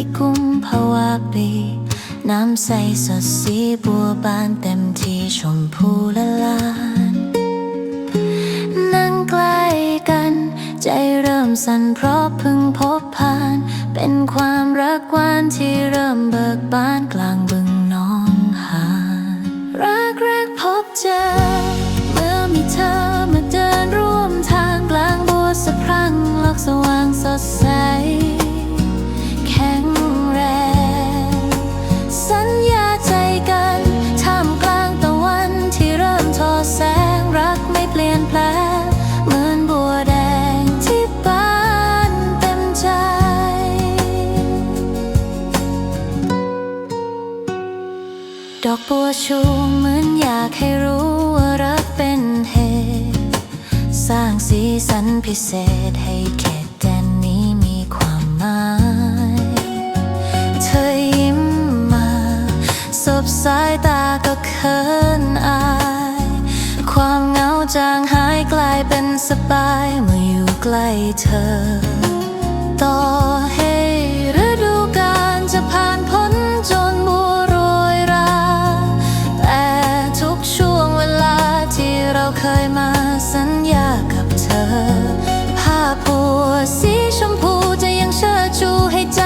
ที่กุมภาวะปี น้ำใสสดสีบัวบานเต็มที่ชมพูละลานนั่งใกล้กัน ใจเริ่มสั่นเพราะเพิ่งพบผ่าน เป็นความรักวานที่เริ่มเบิกบานกลางบึง ดอกบัวชูเหมือนอยากให้รู้ว่ารักเป็นเหตุ สร้างสีสันพิเศษให้เขตแดนนี้มีความหมาย เธอยิ้มมาสบสายตาก็เขินอาย ความเหงาจางหายกลายเป็นสบายเมื่ออยู่ใกล้เธอต่อ สัญญากับเธอ ผ้าพบัวสีชมพูจะยังเชิดชูให้ใจ